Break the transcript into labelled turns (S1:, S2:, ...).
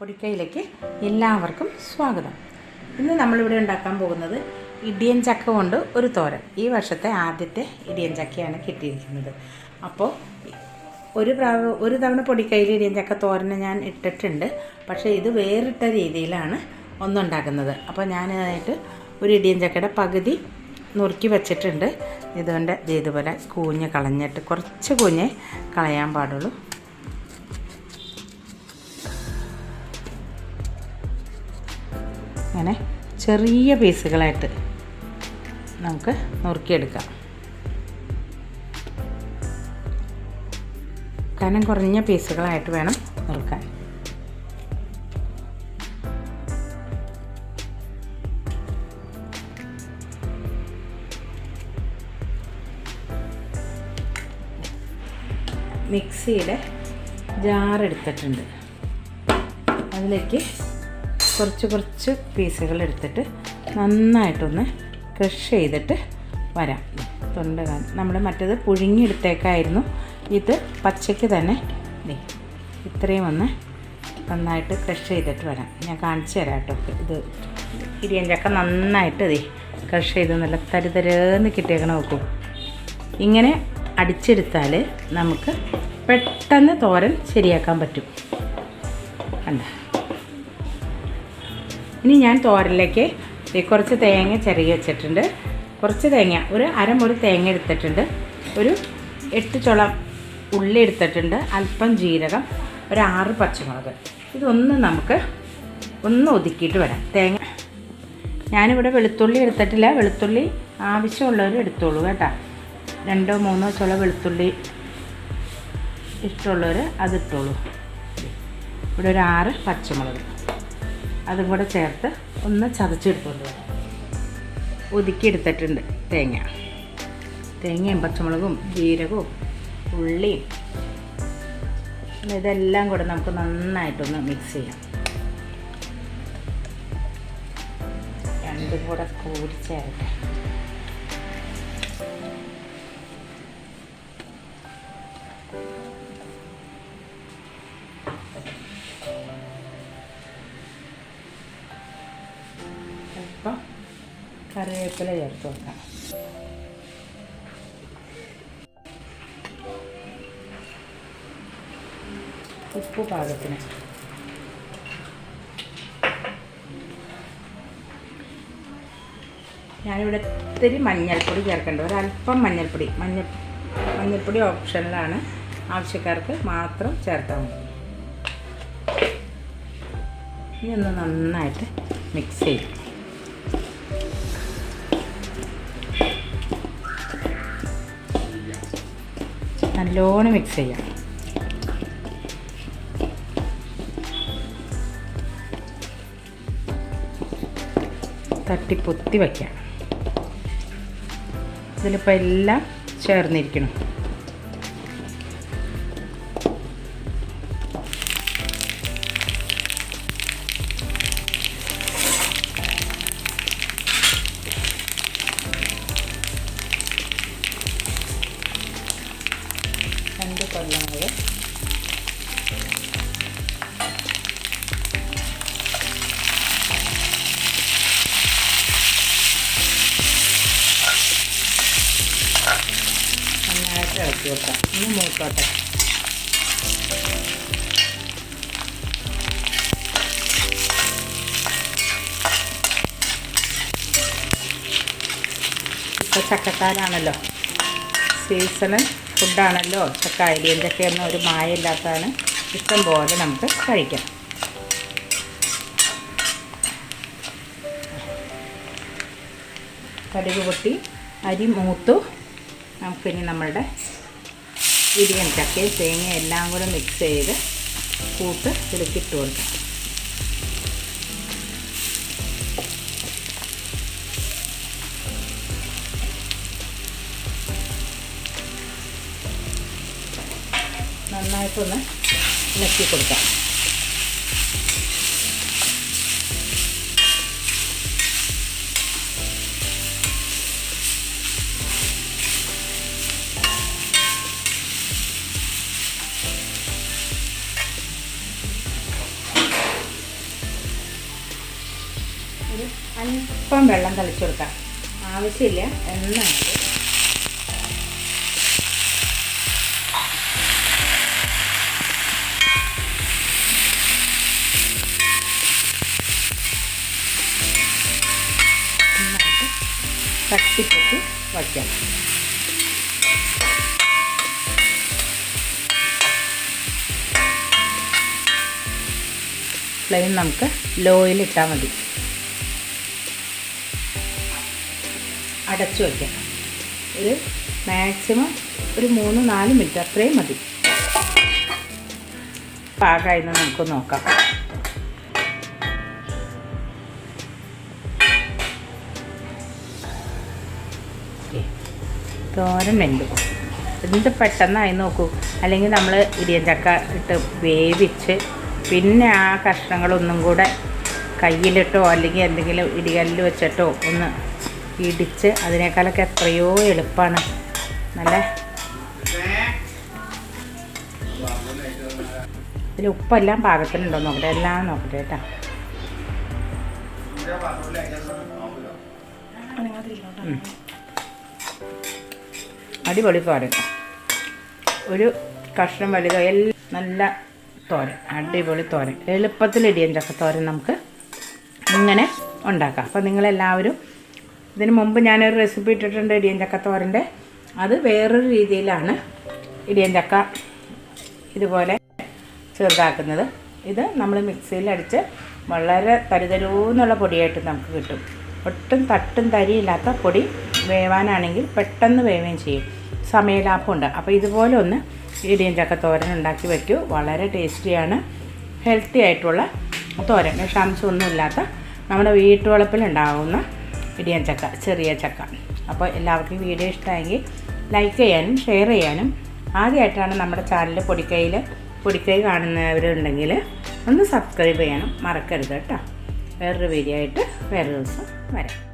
S1: പൊടിക്കൈയിലേക്ക് എല്ലാവർക്കും സ്വാഗതം. ഇന്ന് നമ്മളിവിടെ ഉണ്ടാക്കാൻ പോകുന്നത് ഇടിയൻ ചക്ക കൊണ്ട് ഒരു തോരൻ. ഈ വർഷത്തെ ആദ്യത്തെ ഇടിയൻ ചക്കയാണ് കിട്ടിയിരിക്കുന്നത്. അപ്പോൾ ഒരു പ്രാവ ഒരു തവണ പൊടിക്കൈയിൽ ഇടിയൻ ചക്ക തോരന് ഞാൻ ഇട്ടിട്ടുണ്ട്. പക്ഷേ ഇത് വേറിട്ട രീതിയിലാണ് ഒന്നുണ്ടാക്കുന്നത്. അപ്പോൾ ഞാനതായിട്ട് ഒരു ഇടിയൻ ചക്കയുടെ പകുതി നുറുക്കി വെച്ചിട്ടുണ്ട്. ഇതുകൊണ്ട് ഇതുപോലെ കൂഞ്ഞ് കളഞ്ഞിട്ട് കുറച്ച് കൂഞ്ഞേ കളയാൻ പാടുള്ളൂ. അങ്ങനെ ചെറിയ പീസുകളായിട്ട് നമുക്ക് നുറുക്കിയെടുക്കാം. കനം കുറഞ്ഞ പീസുകളായിട്ട് വേണം നുറുക്കാൻ. മിക്സിയുടെ ജാറെടുത്തിട്ടുണ്ട് അതിലേക്ക് കുറച്ച് കുറച്ച് പീസുകൾ എടുത്തിട്ട് നന്നായിട്ടൊന്ന് ക്രഷ് ചെയ്തിട്ട് വരാം. തൊണ്ട നമ്മൾ മറ്റേത് പുഴുങ്ങിയെടുത്തേക്കായിരുന്നു. ഇത് പച്ചയ്ക്ക് തന്നെ ഇത്രയും ഒന്ന് നന്നായിട്ട് ക്രഷ് ചെയ്തിട്ട് വരാം. ഞാൻ കാണിച്ചു തരാം കേട്ടോ. ഇത് ഇരിയൻ ചക്ക നന്നായിട്ട് ദേ ക്രഷ് ചെയ്ത് നല്ല തരുതരേന്ന് കിട്ടിയേക്കണ നോക്കൂ. ഇങ്ങനെ അടിച്ചെടുത്താൽ നമുക്ക് പെട്ടെന്ന് തോരൻ ശരിയാക്കാൻ പറ്റും. കണ്ട? ഇനി ഞാൻ തോരലിലേക്ക് ഈ കുറച്ച് തേങ്ങ ചിരകി വെച്ചിട്ടുണ്ട്. കുറച്ച് തേങ്ങ ഒരു അരമുറി തേങ്ങ എടുത്തിട്ടുണ്ട്. ഒരു എട്ട് ചുളം ഉള്ളി എടുത്തിട്ടുണ്ട്. അല്പം ജീരകം ഒരു ആറ് പച്ചമുളക്. ഇതൊന്ന് നമുക്ക് ഒന്ന് ഒതുക്കിയിട്ട് വരാം. തേങ്ങ ഞാനിവിടെ വെളുത്തുള്ളി എടുത്തിട്ടില്ല. വെളുത്തുള്ളി ആവശ്യമുള്ളവർ എടുത്തോളൂ കേട്ടോ. രണ്ടോ മൂന്നോ ചുള വെളുത്തുള്ളി ഇഷ്ടമുള്ളവർ അതിട്ടോളൂ. ഇവിടെ ഒരു ആറ് പച്ചമുളക്. അതും കൂടെ ചേർത്ത് ഒന്ന് ചതച്ചെടുത്തുകൊണ്ട് വരാം. ഒതുക്കിയെടുത്തിട്ടുണ്ട് തേങ്ങ. തേങ്ങയും പച്ചമുളകും ജീരകവും ഉള്ളിയും. ഇതെല്ലാം കൂടെ നമുക്ക് നന്നായിട്ടൊന്ന് മിക്സ് ചെയ്യാം. രണ്ടും കൂടെ കൂടി ചേർക്കാം. അല്പം കറിവേപ്പില ചേർത്ത് വെക്കാം ഉപ്പ് പാകത്തിന്. ഞാനിവിടെ ഇത്തിരി മഞ്ഞൾപ്പൊടി ചേർക്കേണ്ടത്. ഒരല്പം മഞ്ഞൾപ്പൊടി. മഞ്ഞൾ മഞ്ഞൾപ്പൊടി ഓപ്ഷനിലാണ് ആവശ്യക്കാർക്ക് മാത്രം ചേർത്താൽ മതി. ഇനി ഒന്ന് നന്നായിട്ട് മിക്സ് ചെയ്യും. നല്ലോണം മിക്സ് ചെയ്യാം. തട്ടിപ്പൊത്തി വയ്ക്കാം. ഇതിലിപ്പോൾ എല്ലാം ചേർന്നിരിക്കണം. രണ്ട് കൊല്ലങ്ങൾ നന്നായിട്ട് ഇളക്കി വെക്കാം. ഇനി മൂക്കോട്ടെ ഇപ്പോൾ സീസണൽ ഫുഡാണല്ലോ ചക്ക അരിയും ചക്കയൊന്നും ഒരു മായമില്ലാത്തതാണ് ഇഷ്ടം പോലെ നമുക്ക് കഴിക്കാം. കടുക് പൊട്ടി അരി മൂത്തു. നമുക്കിനി നമ്മളുടെ ഇരിയും ചക്കയും തേങ്ങയും എല്ലാം കൂടെ മിക്സ് ചെയ്ത് കൂട്ട് ഇതിലേക്കിട്ട് കൊടുക്കാം. നന്നായിട്ടൊന്ന് ഇളക്കി കൊടുക്കാം. അല്പം വെള്ളം തളിച്ചു കൊടുക്കാം. ആവശ്യമില്ല എന്നാണ് തട്ടിപ്പൊട്ടി വയ്ക്കാം. ഫ്ലെയിം നമുക്ക് ലോയിൽ ഇട്ടാൽ മതി. അടച്ചു വയ്ക്കാം. ഒരു മാക്സിമം ഒരു മൂന്ന് നാല് മിനിറ്റ് അത്രയും മതി. പാകമായിരുന്നു നമുക്ക് നോക്കാം. തോരൻ വെന്തു എന്ത് പെട്ടെന്നായി നോക്കൂ. അല്ലെങ്കിൽ നമ്മൾ ഇടിയഞ്ചക്ക ചക്ക ഇട്ട് വേവിച്ച് പിന്നെ ആ കഷ്ണങ്ങളൊന്നും കൂടെ കയ്യിലിട്ടോ അല്ലെങ്കിൽ എന്തെങ്കിലും ഇടികല്ലിൽ വെച്ചിട്ടോ ഒന്ന് ഇടിച്ച് അതിനേക്കാളൊക്കെ എത്രയോ എളുപ്പമാണ് നല്ല ഇതിൽ ഉപ്പെല്ലാം പാകത്തിനുണ്ടോ നോക്കട്ടെ. എല്ലാം നോക്കട്ടെ കേട്ടോ. ഉം. അടിപൊളി തോരൻ. ഒരു കഷ്ണം വലുത എല്ലാം നല്ല തോരൻ അടിപൊളി തോരൻ. എളുപ്പത്തിൽ ഇടിയൻ ചക്കത്തോരൻ നമുക്ക് ഇങ്ങനെ ഉണ്ടാക്കാം. അപ്പോൾ നിങ്ങളെല്ലാവരും ഇതിന് മുമ്പ് ഞാനൊരു റെസിപ്പി ഇട്ടിട്ടുണ്ട് ഇടിയൻ ചക്കത്തോരന്റെ അത് വേറൊരു രീതിയിലാണ് ഇടിയൻ ചക്ക ഇതുപോലെ ചെറുതാക്കുന്നത്. ഇത് നമ്മൾ മിക്സിയിലടിച്ച് വളരെ തരിതരൂന്നുള്ള പൊടിയായിട്ട് നമുക്ക് കിട്ടും. ഒട്ടും തട്ടും തരിയില്ലാത്ത പൊടി വേവാനാണെങ്കിൽ പെട്ടെന്ന് വേവുകയും ചെയ്യും. സമയലാഭമുണ്ട്. അപ്പോൾ ഇതുപോലെ ഒന്ന് ഇടിയും ചക്ക തോരൻ ഉണ്ടാക്കി വയ്ക്കൂ വളരെ ടേസ്റ്റിയാണ്. ഹെൽത്തി ആയിട്ടുള്ള തോരൻ. വിഷാംശമൊന്നുമില്ലാത്ത നമ്മുടെ വീട്ടുവളപ്പിലുണ്ടാകുന്ന ഇടിയൻ ചക്ക ചെറിയ ചക്ക. അപ്പോൾ എല്ലാവർക്കും വീഡിയോ ഇഷ്ടമായെങ്കിൽ ലൈക്ക് ചെയ്യാനും ഷെയർ ചെയ്യാനും ആദ്യമായിട്ടാണ് നമ്മുടെ ചാനൽ പൊടിക്കൈയിൽ പൊടിക്കൈ കാണുന്നവരുണ്ടെങ്കിൽ ഒന്ന് സബ്സ്ക്രൈബ് ചെയ്യണം മറക്കരുത് കേട്ടോ. വേറൊരു വീഡിയോ ആയിട്ട് വേറൊരു ദിവസം വരാം.